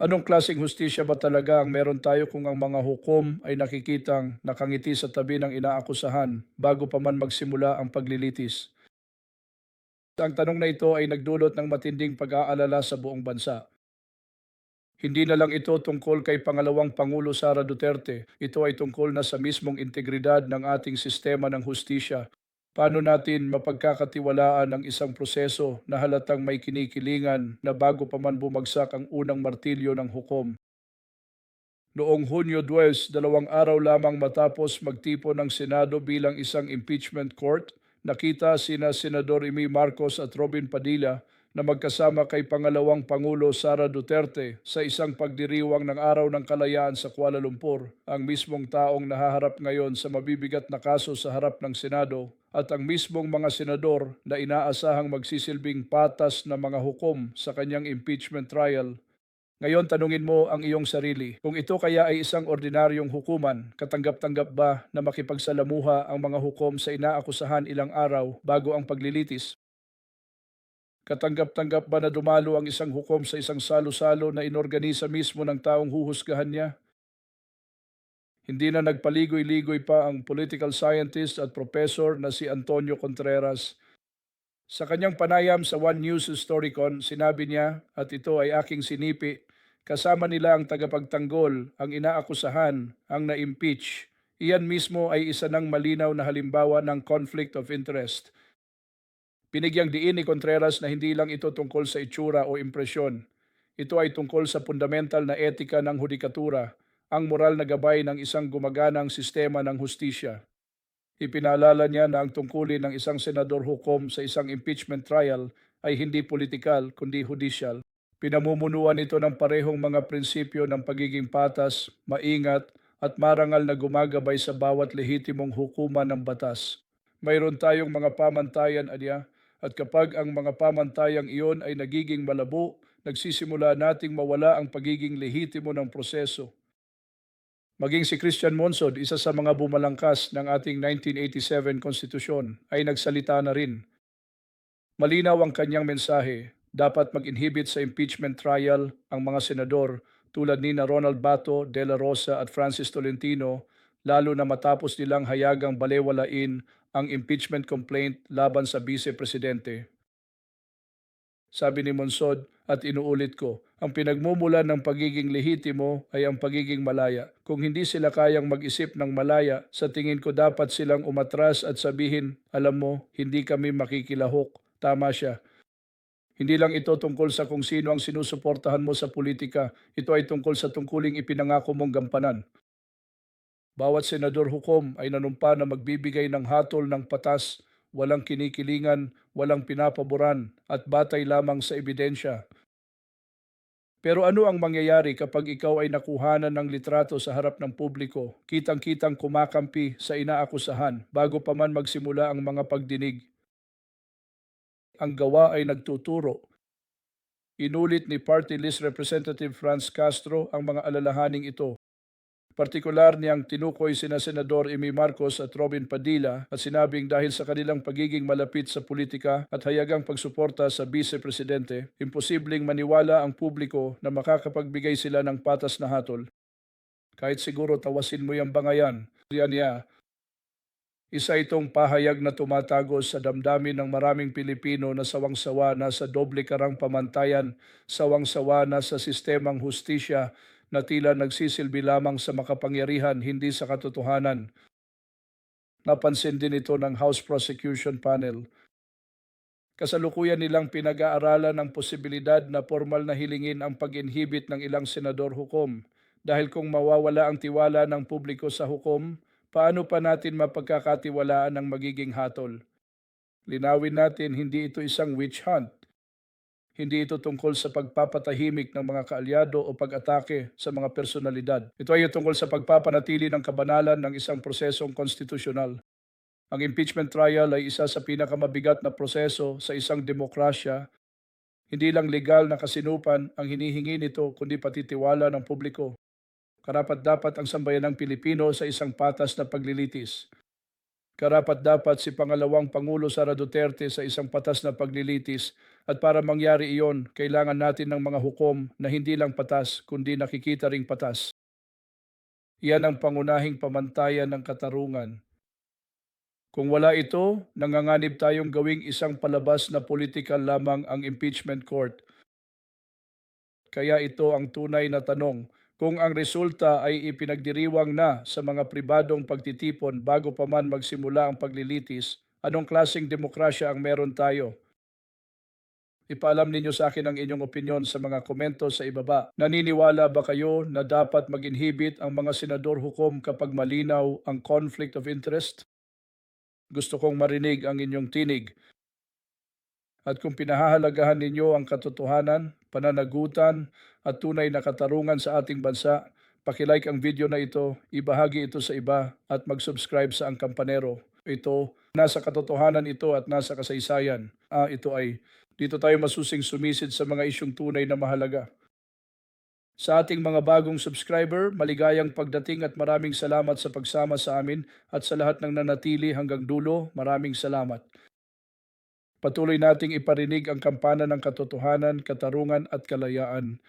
Anong klaseng hustisya ba talaga ang meron tayo kung ang mga hukom ay nakikitang nakangiti sa tabi ng inaakusahan bago pa man magsimula ang paglilitis? Ang tanong na ito ay nagdulot ng matinding pag-aalala sa buong bansa. Hindi na lang ito tungkol kay pangalawang Pangulo Sara Duterte. Ito ay tungkol na sa mismong integridad ng ating sistema ng hustisya. Paano natin mapagkakatiwalaan ang isang proseso na halatang may kinikilingan na bago pa man bumagsak ang unang martilyo ng hukom? Noong Hunyo 12, dalawang araw lamang matapos magtipon ng Senado bilang isang impeachment court, nakita sina Senador Amy Marcos at Robin Padilla na magkasama kay pangalawang Pangulo Sara Duterte sa isang pagdiriwang ng Araw ng Kalayaan sa Kuala Lumpur, ang mismong taong nahaharap ngayon sa mabibigat na kaso sa harap ng Senado at ang mismong mga senador na inaasahang magsisilbing patas na mga hukom sa kanyang impeachment trial ngayon tanungin mo ang iyong sarili, kung ito kaya ay isang ordinaryong hukuman, katanggap-tanggap ba na makipagsalamuha ang mga hukom sa inaakusahan ilang araw bago ang paglilitis? Katanggap-tanggap ba na dumalo ang isang hukom sa isang salo-salo na inorganisa mismo ng taong huhusgahan niya? Hindi na nagpaligoy-ligoy pa ang political scientist at professor na si Antonio Contreras sa kanyang panayam sa One News Historicon, sinabi niya, at ito ay aking sinipi, kasama nila ang tagapagtanggol, ang inaakusahan, ang na-impeach. Iyan mismo ay isa ng malinaw na halimbawa ng conflict of interest. Pinigyang diin ni Contreras na hindi lang ito tungkol sa itsura o impresyon. Ito ay tungkol sa fundamental na etika ng hudikatura, ang moral na gabay ng isang gumaganang sistema ng hustisya. Ipinaalala niya na ang tungkulin ng isang senador hukom sa isang impeachment trial ay hindi politikal kundi judicial. Pinamumunuan ito ng parehong mga prinsipyo ng pagiging patas, maingat at marangal na gumagabay sa bawat lehitimong hukuman ng batas. Mayroon tayong mga pamantayan adya at kapag ang mga pamantayang iyon ay nagiging malabo, nagsisimula nating mawala ang pagiging lehitimo ng proseso. Maging si Christian Monsod, isa sa mga bumalangkas ng ating 1987 konstitusyon, ay nagsalita na rin. Malinaw ang kanyang mensahe, dapat mag-inhibit sa impeachment trial ang mga senador tulad ni na Ronald Bato, De La Rosa at Francis Tolentino, lalo na matapos nilang hayagang balewalain ang impeachment complaint laban sa vice-presidente. Sabi ni Monsod at inuulit ko, ang pinagmumulan ng pagiging lehitimo ay ang pagiging malaya. Kung hindi sila kayang mag-isip ng malaya, sa tingin ko dapat silang umatras at sabihin, alam mo, hindi kami makikilahok. Tama siya. Hindi lang ito tungkol sa kung sino ang sinusuportahan mo sa politika. Ito ay tungkol sa tungkuling ipinangako mong gampanan. Bawat senador hukom ay nanumpa na magbibigay ng hatol ng patas walang kinikilingan, walang pinapaboran at batay lamang sa ebidensya. Pero ano ang mangyayari kapag ikaw ay nakuhanan ng litrato sa harap ng publiko, kitang-kitang kumakampi sa inaakusahan bago pa man magsimula ang mga pagdinig? Ang gawa ay nagtuturo. Inulit ni Party List Representative Franz Castro ang mga alalahaning ito Partikular niyang tinukoy sina Senador Amy Marcos at Robin Padilla at sinabing dahil sa kanilang pagiging malapit sa politika at hayagang pagsuporta sa vice-presidente, imposibleng maniwala ang publiko na makakapagbigay sila ng patas na hatol. Kahit siguro tawasin mo yung bangayan, yan niya, isa itong pahayag na tumatago sa damdamin ng maraming Pilipino na sawang-sawa na sa doble karang pamantayan, sawang-sawa na sa sistemang hustisya na tila nagsisilbi lamang sa makapangyarihan, hindi sa katotohanan. Napansin din ito ng House Prosecution Panel. Kasalukuyan nilang pinag-aaralan ang posibilidad na formal na hilingin ang pag-inhibit ng ilang senador hukom. Dahil kung mawawala ang tiwala ng publiko sa hukom, paano pa natin mapagkakatiwalaan ang magiging hatol? Linawin natin, hindi ito isang witch hunt. Hindi ito tungkol sa pagpapatahimik ng mga kaalyado o pag-atake sa mga personalidad. Ito ay tungkol sa pagpapanatili ng kabanalan ng isang prosesong konstitusyonal. Ang impeachment trial ay isa sa pinakamabigat na proseso sa isang demokrasya. Hindi lang legal na kasinupan ang hinihingi nito kundi pati tiwala ng publiko. Karapat dapat ang sambayan ng Pilipino sa isang patas na paglilitis. Karapat dapat si pangalawang Pangulo Sara Duterte sa isang patas na paglilitis At para mangyari iyon, kailangan natin ng mga hukom na hindi lang patas, kundi nakikita ring patas. Iyan ang pangunahing pamantayan ng katarungan. Kung wala ito, nanganganib tayong gawing isang palabas na politikal lamang ang impeachment court. Kaya ito ang tunay na tanong, kung ang resulta ay ipinagdiriwang na sa mga pribadong pagtitipon bago pa man magsimula ang paglilitis, anong klaseng demokrasya ang meron tayo? Ipaalam ninyo sa akin ang inyong opinion sa mga komento sa ibaba. Naniniwala ba kayo na dapat mag-inhibit ang mga senador hukom kapag malinaw ang conflict of interest? Gusto kong marinig ang inyong tinig. At kung pinahahalagahan ninyo ang katotohanan, pananagutan at tunay na katarungan sa ating bansa, pakilike ang video na ito, ibahagi ito sa iba at mag-subscribe sa Ang Kampanero. Ito, nasa katotohanan ito at nasa kasaysayan. Ah, ito ay dito tayo masusing sumisid sa mga isyong tunay na mahalaga. Sa ating mga bagong subscriber, maligayang pagdating at maraming salamat sa pagsama sa amin at sa lahat ng nanatili hanggang dulo, maraming salamat. Patuloy nating iparinig ang kampana ng katotohanan, katarungan at kalayaan.